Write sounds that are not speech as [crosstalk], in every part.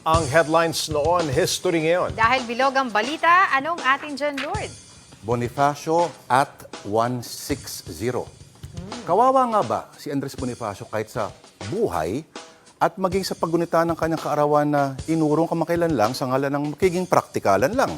Ang headlines noon, history ngayon. Dahil bilog ang balita, anong ating dyan, Lord? Bonifacio at 160. Kawawa nga ba si Andres Bonifacio kahit sa buhay at maging sa paggunita ng kanyang kaarawan na inurong kamakailan lang sa ngalan ng magiging praktikalan lang.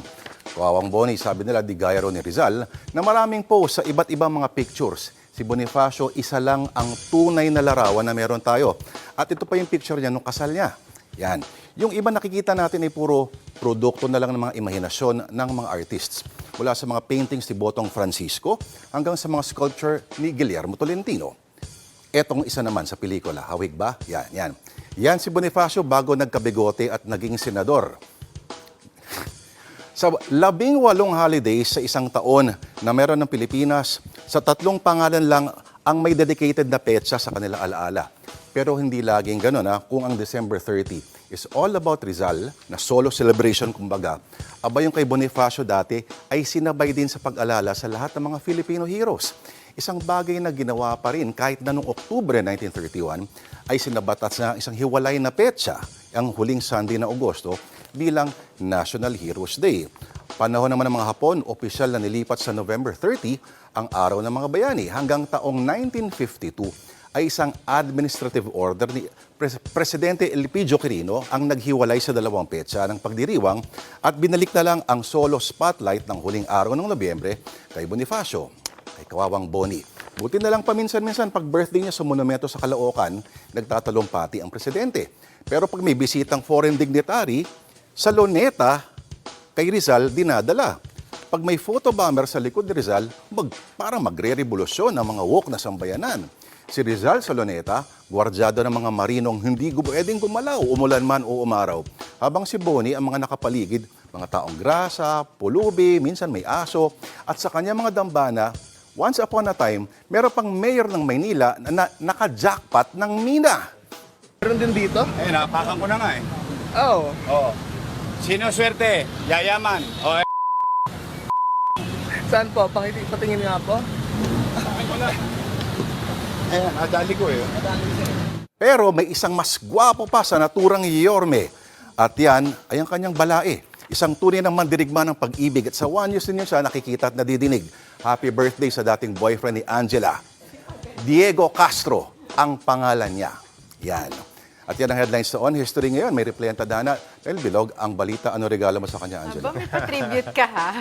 Kawawang Boni, sabi nila di gaya ni Rizal, na maraming post sa iba't ibang mga pictures. Si Bonifacio, isa lang ang tunay na larawan na meron tayo. At ito pa yung picture niya nung kasal niya. Yan. Yung iba nakikita natin ay puro produkto na lang ng mga imahinasyon ng mga artists. Mula sa mga paintings ni Botong Francisco hanggang sa mga sculpture ni Guillermo Tolentino. Etong isa naman sa pelikula, hawig ba? Yan, yan. Yan si Bonifacio bago nagkabigote at naging senador. Sa labing walong holidays sa isang taon na meron ng Pilipinas, sa tatlong pangalan lang ang may dedicated na petsa sa kanila alaala. Pero hindi laging ganun ha, kung ang December 30 is all about Rizal, na solo celebration kumbaga, aba yung kay Bonifacio dati ay sinabay din sa pag-alala sa lahat ng mga Filipino heroes. Isang bagay na ginawa pa rin kahit na noong Oktubre 1931 ay sinabatas na isang hiwalay na petsa, ang huling Sunday na Agosto, bilang National Heroes Day. Panahon naman ng mga Hapon, opisyal na nilipat sa November 30 ang Araw ng Mga Bayani hanggang taong 1952 ay isang administrative order ni Pres- Presidente Elpidio Quirino ang naghiwalay sa dalawang petsa ng pagdiriwang at binalik na lang ang solo spotlight ng huling araw ng Nobyembre kay Bonifacio, kay Kawawang Boni. Buti na lang paminsan-minsan pag birthday niya sa monumento sa Caloocan, nagtatalumpati ang presidente. Pero pag may bisitang foreign dignitary, sa Luneta, kay Rizal dinadala. Pag may photobomber sa likod ni Rizal, mag, parang magre-revolusyon ang mga woke na sambayanan. Si Rizal sa Luneta, gwardyado ng mga marinong hindi pwedeng gumalaw, umulan man o umaraw. Habang si Boni ang mga nakapaligid, mga taong grasa, pulubi, minsan may aso, at sa kanya mga dambana, once upon a time, meron pang mayor ng Maynila na, na naka-jackpot ng Mina. Meron din dito? Eh, napakan ko na nga eh. Oo. Oo. Sino swerte? Yayaman. O, eh. Saan po? Pakiti, patingin nga po. Ayan, nadali ko eh. Pero may isang mas gwapo pa sa naturang Yorme. At yan ay ang kanyang balae. Isang tunay ng mandirigma ng pag-ibig at sa one years din siya nakikita at nadidinig. Happy birthday sa dating boyfriend ni Angela. Diego Castro ang pangalan niya. Yan. At yan ang headlines sa On History ngayon. May reply ang tadhana. Dahil bilog ang balita. Ano regalo mo sa kanya, Angela? Aba, may pa-tribute ka, ha?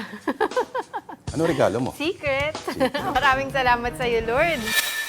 Ano regalo mo? Secret. [laughs] Maraming salamat sa iyo, Lord.